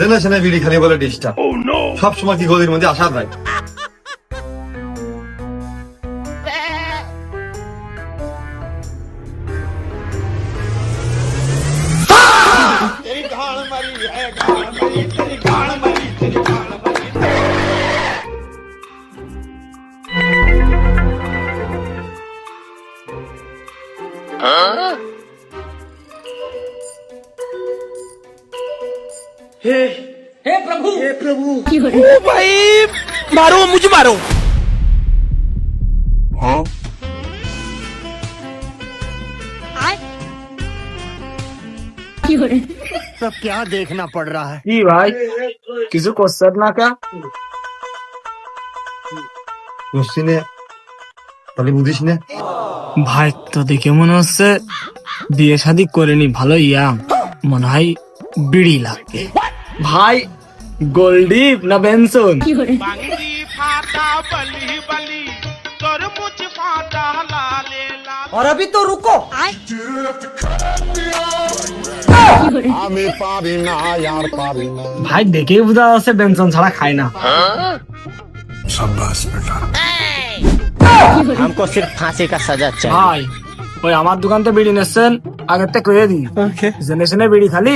জেনে শুনে বিড়ি খালি বলে ডিস্টার্ব। সব সময় কি গদির মধ্যে আসা যায়? मारो मुझे मारो सब क्या देखना पड़ रहा है কি ভাই কিছু করছেন না কা বুঝছি নে তাহলে বুঝিস না ভাই তো দেখে মনে হচ্ছে বিয়ে শাদি করেনি ভালো ইয়াং মনে হয় বিড়ি লাগবে ভাই গোল্ডিপ না বেনসন बांगड़ी फाटा बली बली तरमुज फाटा लाले लाल और अभी तो रुको আমি পারি না আর পারি না ভাই দেখেই বোঝা যাচ্ছে বেনসন ছাড়া খায় না हमको सिर्फ फांसी का सजा चाहिए ভাই ওই আমার দোকান তো বিড়ি নিচ্ছেন আগের থেকে কয়ে দিই জেনে শুনে বিড়ি খালি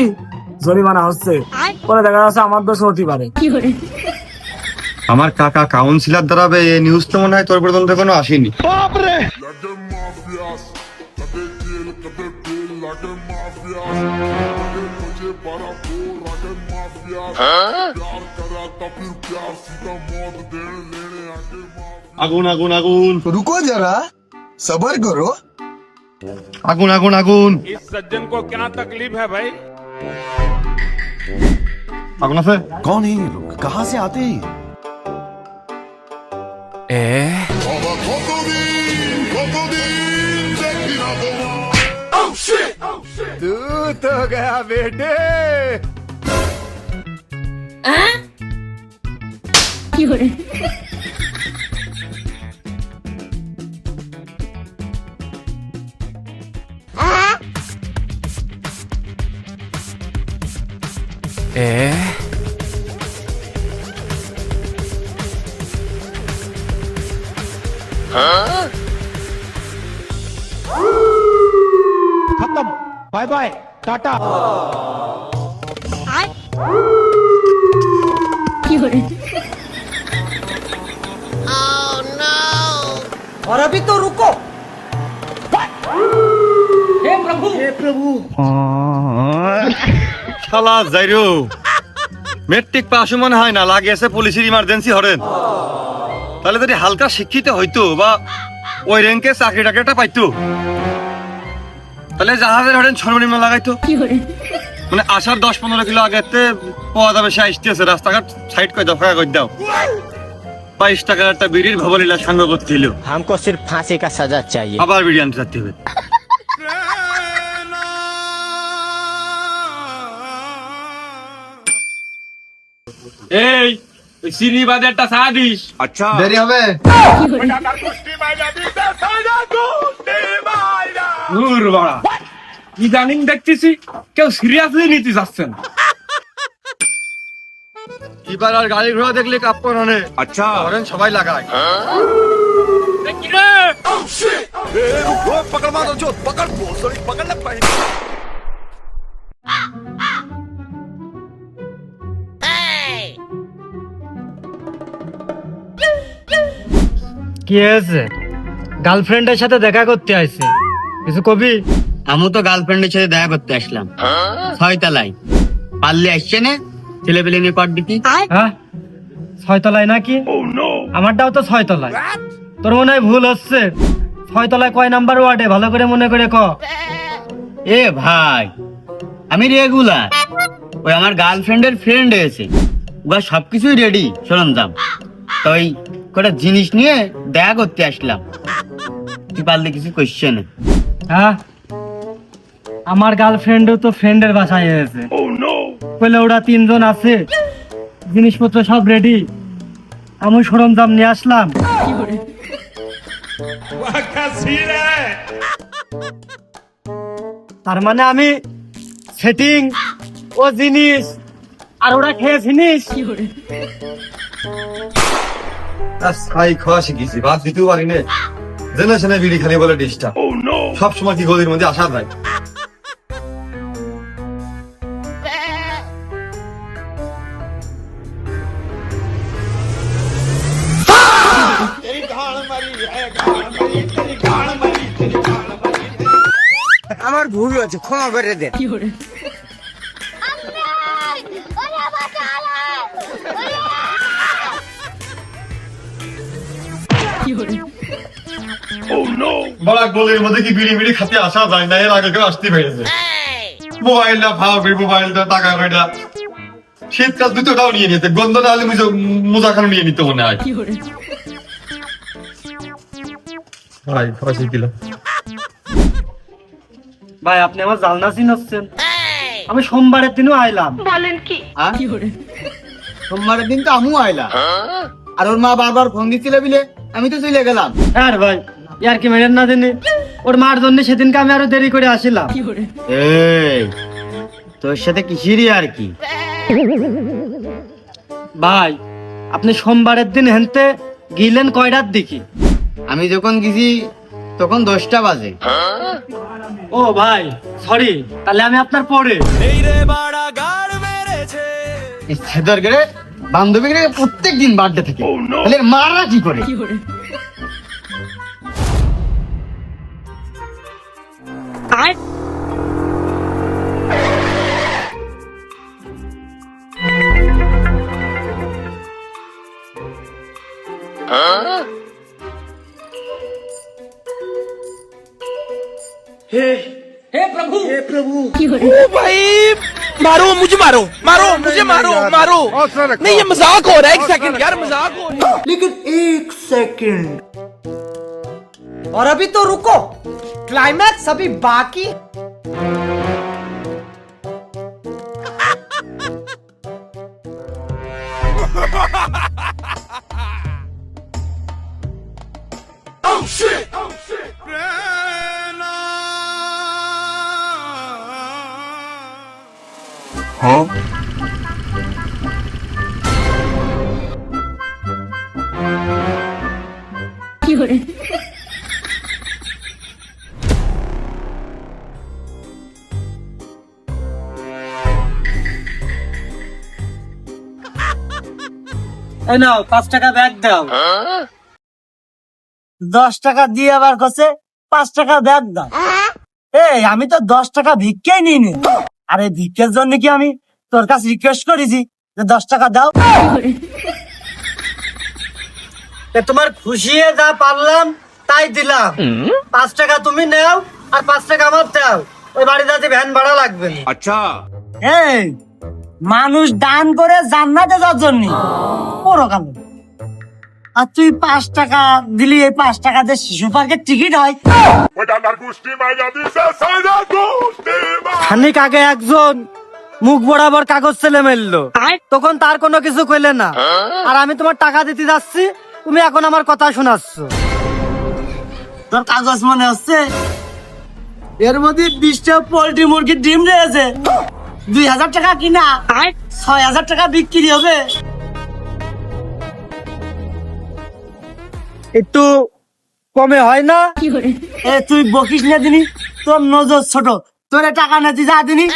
জরিমানা হচ্ছে পরে দেখা যাচ্ছে আমার দোষ হতে পারে আমার কাকা কাউন্সিলর দাঁড়াবে এই নিউজ তো মনে হয় তোর পর্যন্ত কোনো আসেনি আগুন আগুন আগুন रुको जरा सबर करो আগুন আগুন আগুন इस सज्जन को क्या तकलीफ है भाई আগুন আছে कौन है ये लोग कहाँ से आते हैं तू तो गया बेटे खत्म बाय बाय टाटा और अभी तो रुको শালা যাইরো মেট্রিক পাস মনে হয় না লাগিয়েছে পুলিশের ইমার্জেন্সি হরেন তাহলে যদি হালকা শিক্ষিত হইতো বা ওই র্যাঙ্কে চাকরি টাকরিটা পাইতো তাহলে জাহাজের হরেন সর্বনিম্ন লাগাইতো। মানে আসার দশ পনেরো কিলো আগেতে পাওয়া যাবে সে আসতেছে রাস্তাঘাট সাইড করে দফা করে দাও। বাইশ টাকার একটা বিড়ির ভবলীলা সাঙ্গ করতেছিল হামকো সির ফাঁসি কা সাজা চাই আবার বিড়ি আনতে যাতে হবে। এই চিনি বাজারটা চা দিস। দেরি হবে? দূর বাড়া। ইদানিং দেখতেছি? কেউ সিরিয়াসলি নিতে যাচ্ছে না এবার আর গাড়ি ঘোড়া দেখলে কাপ্পন আনে আচ্ছা। ধরেন সবাই লাগায়। কি হয়েছে? গার্লফ্রেন্ডের সাথে দেখা করতে আইছে। কিছু কবি? আমি তো গার্লফ্রেন্ডের সাথে দেখা করতে আসলাম। ছয়তলায়। পারলে আসছে না? ছেলে পেলে নিয়ে কর দিতি হ্যাঁ? ছয়তলায় নাকি? আমারটাও তো ছয়তলায়। তোর মনে হয় ভুল হচ্ছে? ছয়তলায় কয় নাম্বার ওয়ার্ডে? ভালো করে মনে করে ক। এ ভাই আমি রেগুলার ওই আমার গার্লফ্রেন্ডের ফ্রেন্ড এসে ওরা সবকিছুই রেডি সরঞ্জাম। তাই কটা জিনিস নিয়ে দেখা করতে আসলাম। তুই পারলে কিছু কোশ্চেন হ্যাঁ? আমার গার্লফ্রেন্ডও তো ফ্রেন্ডের বাসায় এসেছে oh, বলে ওরা তিনজন আছে। জিনিসপত্র সব রেডি আমি সরঞ্জাম নিয়ে আসলাম। তার মানে আমি সেটিং ও জিনিস। আর ওরা খেয়ে জিনিস। ছাই খাওয়া শিখেছি ভাত দিতেও পারি না জেনে শুনে বিড়ি খালি বলে ডিসটা সব কি গলির মধ্যে আসা যায় আমার ভুল হয়েছে ক্ষমা করে দেন বড় গলির মধ্যে কি বিড়ি বিড়ি খাতে আসা যায় না? এর আগে কেউ আসতে পেরেছে মোবাইলটা ভাবি মোবাইলটা টাকা কয়টা শীতকাল দুটোটাও নিয়ে নিতে। গন্ধ না হলে মোজাখানো নিয়ে নিতে মনে হয়। ভাই ফাঁসি দিলাম ভাই আপনি আমার জালনা চিনছেন আমি সোমবারের দিনও আইলাম। আর সোমবারের দিন তো আমিও আইলাম। আর ওর মা বারবার ফোন দিচ্ছিল বিলে আমি তো চলে গেলাম। হ্যাঁ ভাই ইয়ার কি মেরেন না দিনে ওর মার জন্য সেদিনকে আমি আরও দেরি করে আসিলাম এই তোর সাথে কিসিরই আর কি ভাই আপনি সোমবারের দিন হেনতে গিলেন কয়টার দিকে আমি যখন গেছি তখন দশটা বাজে। ও ভাই সরি তাহলে আমি আপনার পরে। সেদার গেলে বান্ধবী প্রত্যেক দিন বার্থডে থেকে। তাহলে মারা কি করে? मारो मुझे मारो मारो मुझे मारो मारो। नहीं ये मज़ाक हो रहा है एक सेकंड यार मज़ाक हो रहा है। लेकिन एक सेकंड। और अभी तो रुको क्लाइमैक्स sabe baque? Huh? এই নাও পাঁচ টাকা ব্যাগ দাও। দশ টাকা দিয়ে আবার কাছে পাঁচ টাকা ব্যাগ দাও। এই আমি তো দশ টাকা ভিক্ষাই নিইনি। আরে ভিক্ষের জন্য কি আমি তোর কাছে রিকোয়েস্ট করেছি যে দশ টাকা দাও? তোমার খুশিয়ে যা পারলাম তাই দিলাম। পাঁচ টাকা তুমি নাও আর পাঁচ টাকা আমার দাও। ওই বাড়ি যাতে ভ্যান ভাড়া লাগবে আচ্ছা। এই মানুষ দান করে জান্নাতে যাওয়ার জন্য। পরকালে আর তুই পাঁচ টাকা দিলি এই পাঁচ টাকাতে শিশু পার্কের টিকিট হয়। খানিক আগে একজন মুখ বরাবর কাগজ ছেলে মেললো। তখন তার কোনো কিছু কইলে না। আর আমি তোমার টাকা দিতে যাচ্ছি তুমি এখন আমার কথা শোনাচ্ছ। তোর কাগজ মনে হচ্ছে? এর মধ্যে বিশটা পোল্ট্রি মুরগির ডিম রয়েছে। দুই হাজার টাকা কিনা? ছয় হাজার টাকা বিক্রি হবে। একটু কমে হয় না? এ তুই বকিস না দিনি? তোর নজর ছোট। তোরে টাকা না দিস যা দিনি।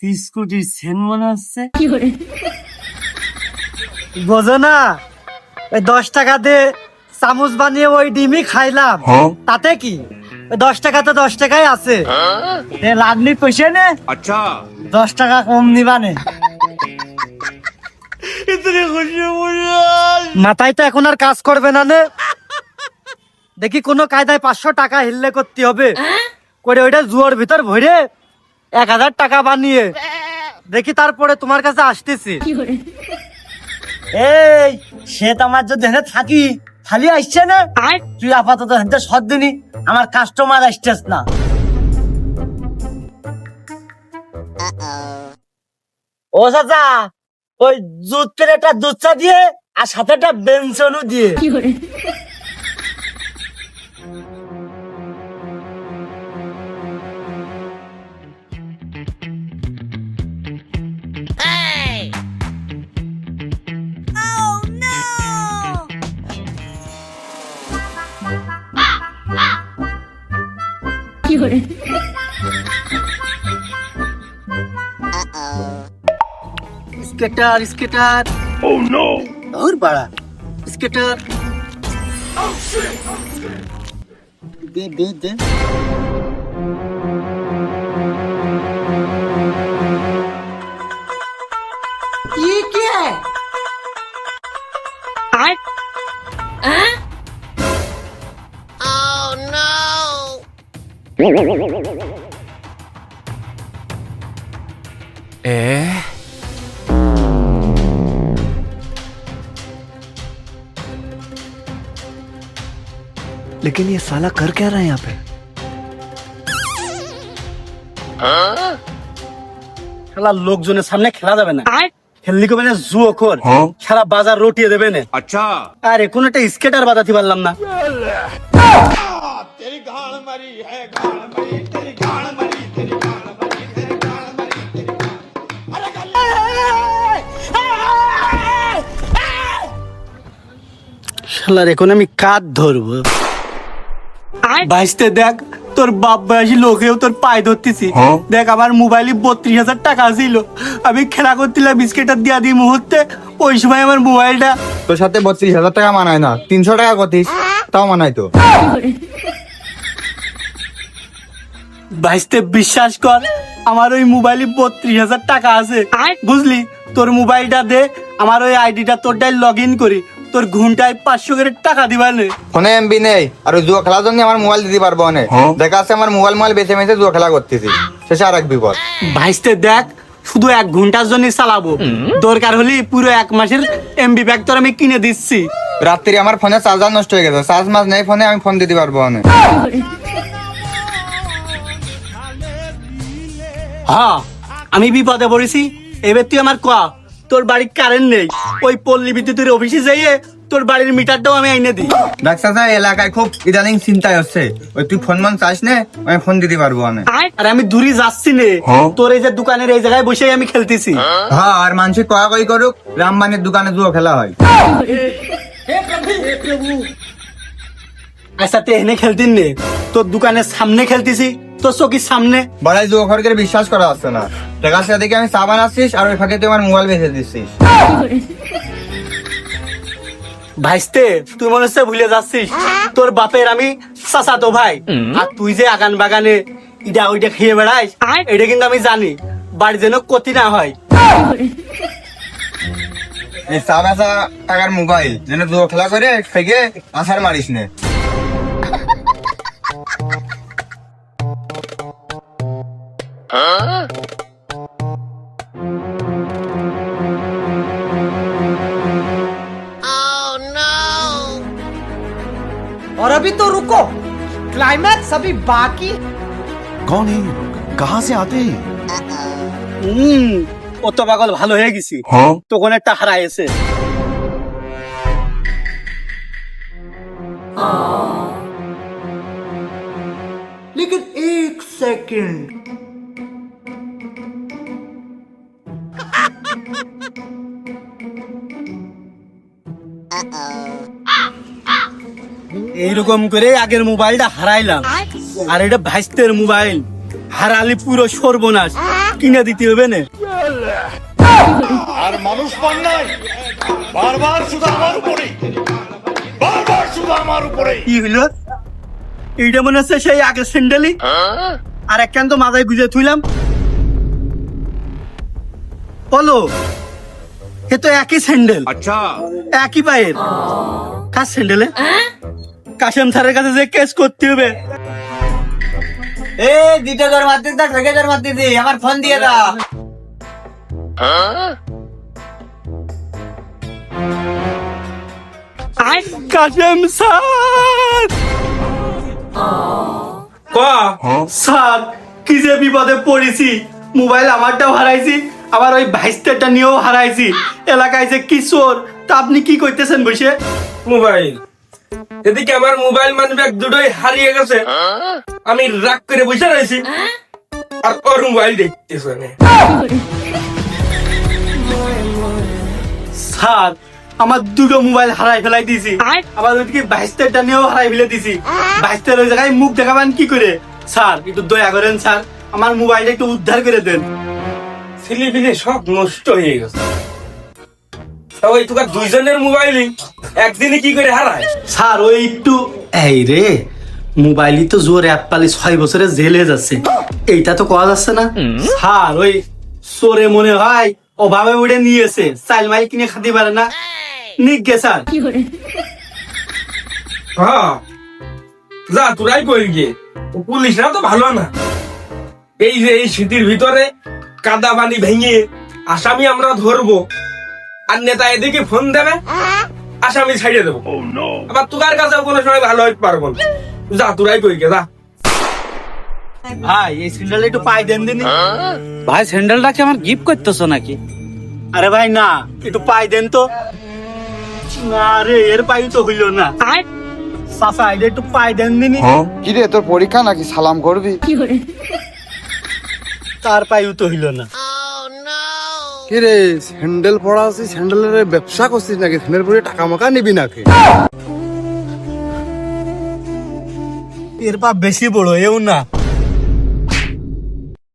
বিস্কুটির সেন মনে হচ্ছে? বোঝো না? ওই দশ টাকা দিয়ে চামচ বানিয়ে ওই ডিমই খাইলাম। তাতে কি? দশ টাকা তো দশ টাকাই আছে। এ লাগনি পয়সা নে। আচ্ছা। দশ টাকা কম নিবানে মাথায় তো এখন আর কাজ করবে না নে। দেখি কোনো কায়দায় পাঁচশো টাকা হিললে করতে হবে। করে ওইটা জুয়ার ভিতর ভরে এক হাজার টাকা বানিয়ে। দেখি তারপরে তোমার কাছে আসতেছি। এই সে তো আমার যদি হেনে থাকি খালি আসছে না? তুই আপাতত হেনতে সদ দিনি। আমার কাস্টমার আসতেস না। ও চাচা ওই দুধ একটা দুধ চা দিয়ে আর সাথে একটা বেঞ্চনও দিয়ে। Skater skater. oh, oh no और बड़ा। स्केटर। दे दे दे। ये क्या है? लेकिन ये साला कर क्या रहा है यहाँ पे খেলা লোকজনের সামনে খেলা যাবে না খেললি কবে না জুয়ো খোর সারা বাজার রটিয়ে দেবে না अच्छा আরে কোন একটা স্কেটার বাজাতে পারলাম না শালার এখন আমি কাঠ ধরবো দেখ তোর বাপ বয়সী লোকেও তোর পায়ে ধরতেছি। দেখ আমার মোবাইলে বত্রিশ হাজার টাকা ছিল। আমি খেলা করছিলাম বিস্কেটার দিয়া দিই মুহূর্তে। ওই সময় আমার মোবাইলটা তোর সাথে বত্রিশ হাজার টাকা মানায় না। তিনশো টাকা করতিস তাও মানায় তো। বিশ্বাস কর আমার ওই মোবাইলে বত্রিশ হাজার টাকা আছে। বুঝলি? তোর মোবাইলটা দে আমার ওই আইডিটা তোরটাই লগ ইন করি। তোর ঘন্টায় পাঁচশো করে টাকা দিবা নে ফোনে এমবি নেই। আর ওই জুয়া খেলার জন্য আমার মোবাইল দিতে পারব অনেক। দেখা আছে আমার মোবাইল মোবাইল বেছে বেছে জুয়া খেলা করতেছি। শেষে আর এক বিপদ। ভাইসতে দেখ শুধু এক ঘণ্টার জন্য চালাবো। দরকার হলে পুরো এক মাসের এমবি ব্যাগ তোর আমি কিনে দিচ্ছি। রাত্রি আমার ফোনে চার্জার নষ্ট হয়ে গেছে। চার্জ মাস নেই ফোনে আমি ফোন দিতে পারব অনেক। হ্যাঁ আমি বিপদে পড়েছি। এবার তুই আমার ক? তোর বাড়ির কারেন্ট নেই। ওই পল্লী বিদ্যুতের অফিসে যাইয়ে তোর বাড়ির মিটারটাও আমি আইনে দিই। ডাক্তার সাহেব এলাকায় খুব ইদানিং চিন্তায় হচ্ছে। ওই তুই ফোন মন চাস নে আমি ফোন দিতে পারব অনেক আর আমি দূরে যাচ্ছি নে। তোর এই যে দোকানের এই জায়গায় বসে আমি খেলতেছি। হ্যাঁ আর মানুষ কয়া কই করুক রামবানের দোকানে জুয়া খেলা হয়। আচ্ছা তে এনে খেলতিন নে। তোর দোকানের সামনে খেলতেছি। তোর চোখের সামনে? বড়াই জুয়া খরকের বিশ্বাস করা যাচ্ছে না। দেখা যাচ্ছে এদিকে আমি চা বানাচ্ছিস আর ওই ফাঁকে তুই আমার মোবাইল বেঁচে দিচ্ছিস? ভাইস্তে তুই মনে হচ্ছে ভুলে যাচ্ছিস। তোর বাপের আমি ভাই। আর তুই যে আগান বাগানে ইটা ওইটা খেয়ে বেড়াইস এটা কিন্তু আমি জানি। বাড়ি যেন ক্ষতি না হয়। এই বেচা টাকার মোবাইল যেন জুয়া খেলা করে ফেকে আসার মারিস নে। और अभी तो रुको क्लाइमैक्स अभी बाकी कौन है ये लोग कहाँ से आते हैं হম অত পাগল ভালো হয়ে গেছি তখন একটা হারাইছে लेकिन एक सेकंड এইরকম করে আগের মোবাইলটা হারাইলাম। আর এটা ভাইস্তের মোবাইল। হারালি পুরো সর্বনাশ। কিনে দিতে হবে না। আর মানুষ নাই। বারবার শুধু আমার উপরে। বারবার শুধু আমার উপরে। কি হইল? এইটা মনে হচ্ছে সেই আগের স্যান্ডেলই। আর একখান তো মাথায় গুজে থুইলাম। বলো এ তো একই স্যান্ডেল। আচ্ছা। একই পায়ের। কার স্যান্ডেলে? হ্যাঁ? কাশেম স্যারের কাছে যে কেস করতে হবে। এ দিতে দর মার দা ঠেকে দর মার দিদি আমার ফোন দিয়ে দা। আই কাশেম স্যার! ক? স্যার কি যে বিপদে পড়েছি। মোবাইল আমারটাও হারাইছি। আবার ওই ভাইস্টারটা নিয়েও হারাইছি। এলাকায় যে কিশোর তা আপনি কি করতেছেন বসে মোবাইল। এদিকে আমার মোবাইল মানিব্যাগ দুটোই হারিয়ে গেছে। আমি রাগ করে বসে রয়েছি। আর ওর মোবাইল দেখতেছে। স্যার আমার দুটো মোবাইল হারাই ফেলাই দিছি আবার ওইদিকে বাইস্টারটা নিয়েও হারাই ফেলে দিছি বাইস্টার ওই জায়গায় মুখ দেখাবেন কি করে? স্যার একটু দয়া করেন স্যার। আমার মোবাইলটা একটু উদ্ধার করে দেন। ছেলে সব নষ্ট হয়ে গেছে। সবাই তোকার দুইজনের মোবাইলই। একদিনে কি করে হারায়? স্যার ওই একটু এই রে মোবাইলই তো জোর অ্যাপ পালি ছয় বছরে জেলে যাচ্ছে। এইটা তো যাচ্ছে না? স্যার ওই চোরে মনে হয় অভাবে উড়ে নিয়েছে। চাইল মাইল কিনে খাতে পারে না। নিক গে স্যার। হ্যাঁ যা তোরাই কই গিয়ে পুলিশরা তো ভালো না। এই যে এই শীতের ভিতরে কাদা পানি ভেঙে আসামি আমরা ধরবো। আর নেতা এদিকে ফোন দেবে আসামি ছাড়িয়ে দেবো। আবার তোকার কাছে কোনো সময় ভালো হইতে পারব না। যা তোরাই কই যা। ভাই এই স্যান্ডেলটা একটু পাই দেন দিন। ভাই স্যান্ডেলটা কি আমার গিফট করতেছো নাকি? আরে ভাই না একটু পাই দেন তো। না রে এর পাই তো হইল না। চাচা একটু পাই দেন দিন। কি রে তোর পরীক্ষা নাকি সালাম করবি? তার পায়ু তো হইল না। কি রে স্যান্ডেল পড়া আছিস? স্যান্ডেলের ব্যবসা করছিস নাকি? স্যান্ডেল পরে টাকা মাকা নিবি নাকি? এর পা বেশি বড় এও না।